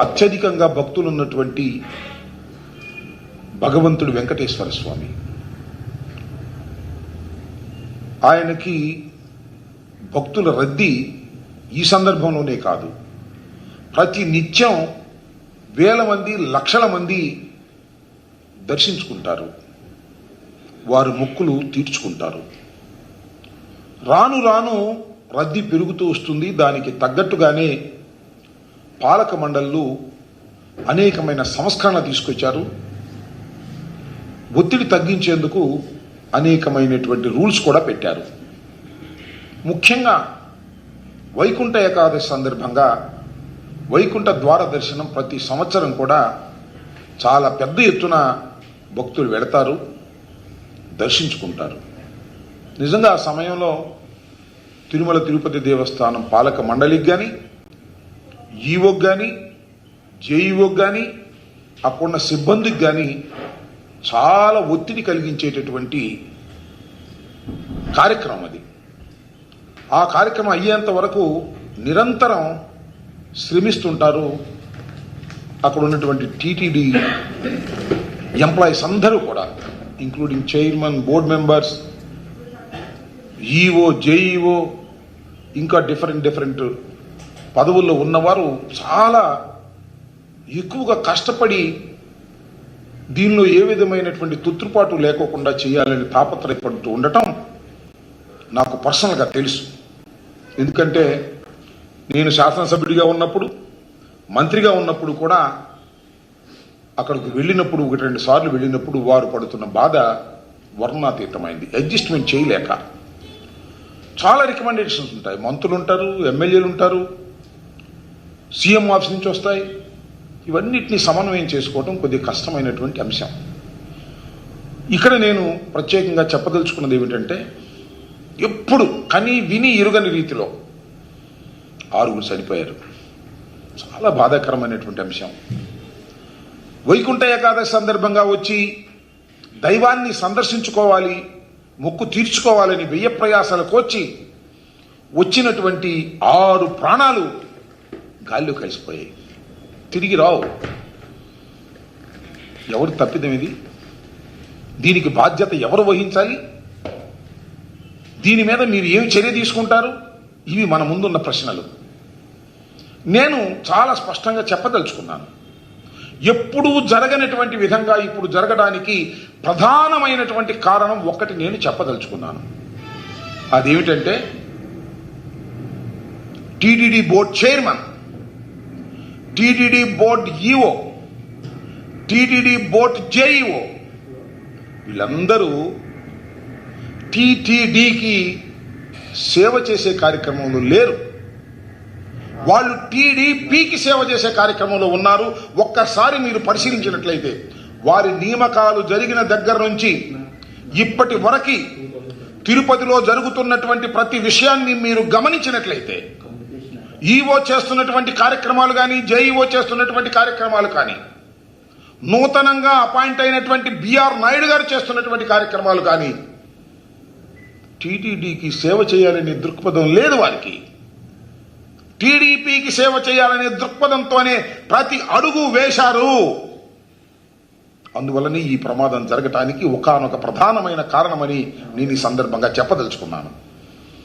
అత్యధికంగా భక్తులు ఉన్నటువంటి భగవంతుడు వెంకటేశ్వర స్వామి. ఆయనకి భక్తుల రద్దీ ఈ సందర్భంలోనే కాదు. ప్రతి నిత్యం వేల మంది లక్షల మంది దర్శించుకుంటారు. వారు మొక్కులు తీర్చుకుంటారు. రాను రాను రద్దీ పెరుగుతూ వస్తుంది. దానికి తగ్గట్టుగానే పాలక మండళ్ళు అనేకమైన సంస్కరణ తీసుకొచ్చారు. ఒత్తిడి తగ్గించేందుకు అనేకమైనటువంటి రూల్స్ కూడా పెట్టారు. ముఖ్యంగా వైకుంఠ ఏకాదశి సందర్భంగా వైకుంఠ ద్వార దర్శనం ప్రతి సంవత్సరం కూడా చాలా పెద్ద ఎత్తున భక్తులు వెళతారు దర్శించుకుంటారు. నిజంగా ఆ సమయంలో తిరుమల తిరుపతి దేవస్థానం పాలక మండలికి కానీ ఈవోకి కానీ జేఈఓకి కానీ అక్కడున్న సిబ్బందికి కానీ చాలా ఒత్తిడి కలిగించేటటువంటి కార్యక్రమం అది. ఆ కార్యక్రమం అయ్యేంత వరకు నిరంతరం శ్రమిస్తుంటారు అక్కడ ఉన్నటువంటి టీటీడీ ఎంప్లాయీస్ అందరూ కూడా including chairman board members EO JEO ఇంకా డిఫరెంట్ డిఫరెంట్ పదవుల్లో ఉన్నవారు చాలా ఎక్కువగా కష్టపడి దీనిలో ఏ విధమైనటువంటి తుత్తుపాటు లేకోకుండా చేయాలని తాపత్రయపడుతూ ఉండటం నాకు పర్సనల్గా తెలుసు. ఎందుకంటే నేను శాసనసభ్యుడిగా ఉన్నప్పుడు మంత్రిగా ఉన్నప్పుడు కూడా అక్కడికి వెళ్ళినప్పుడు ఒకటి రెండు సార్లు వెళ్ళినప్పుడు వారు పడుతున్న బాధ వర్ణాతీతమైంది. అడ్జస్ట్మెంట్ చేయలేక. చాలా రికమెండేషన్స్ ఉంటాయి. మంత్రులు ఉంటారు ఎమ్మెల్యేలు ఉంటారు సీఎం ఆఫీస్ నుంచి వస్తాయి. ఇవన్నిటిని సమన్వయం చేసుకోవడం కొద్దిగా కష్టమైనటువంటి అంశం. ఇక్కడ నేను ప్రత్యేకంగా చెప్పదలుచుకున్నది ఏమిటంటే ఎప్పుడు కని విని ఇరుగని రీతిలో ఆరుగురు చనిపోయారు చాలా బాధాకరమైనటువంటి అంశం. వైకుంఠ ఏకాదశి సందర్భంగా వచ్చి దైవాన్ని సందర్శించుకోవాలి మొక్కు తీర్చుకోవాలని వెయ్య ప్రయాసాలకు వచ్చి వచ్చినటువంటి ఆరు ప్రాణాలు గాల్లో కలిసిపోయాయి. తిరిగి రావు. ఎవరు తప్పిదం ఇది? దీనికి బాధ్యత ఎవరు వహించాలి? దీని మీద మీరు ఏమి చర్య తీసుకుంటారు? ఇవి మన ముందున్న ప్రశ్నలు. నేను చాలా స్పష్టంగా చెప్పదలుచుకున్నాను. ఎప్పుడూ జరగనటువంటి విధంగా ఇప్పుడు జరగడానికి ప్రధానమైనటువంటి కారణం ఒక్కటి నేను చెప్పదలుచుకున్నాను. అదేమిటంటే TTD board chairman TTD board EO TTD board JEO వీళ్ళందరూ టీటీడీకి సేవ చేసే కార్యక్రమంలో లేరు. వాళ్ళు టీడీపీకి సేవ చేసే కార్యక్రమంలో ఉన్నారు. ఒక్కసారి మీరు పరిశీలించినట్లయితే వారి నియామకాలు జరిగిన దగ్గర నుంచి ఇప్పటి వరకు తిరుపతిలో జరుగుతున్నటువంటి ప్రతి విషయాన్ని మీరు గమనించినట్లయితే ఈఓ చేస్తున్నటువంటి కార్యక్రమాలు కానీ జేఈఓ చేస్తున్నటువంటి కార్యక్రమాలు కానీ నూతనంగా అపాయింట్ అయినటువంటి బిఆర్ నాయుడు గారు చేస్తున్నటువంటి కార్యక్రమాలు కానీ టీటీడీకి సేవ చేయాలనే దృక్పథం లేదు వారికి టీడీపీకి సేవ చేయాలనే దృక్పథంతోనే ప్రతి అడుగు వేశారు. అందువలనే ఈ ప్రమాదం జరగటానికి ఒకానొక ప్రధానమైన కారణమని నేను ఈ సందర్భంగా చెప్పదలుచుకున్నాను.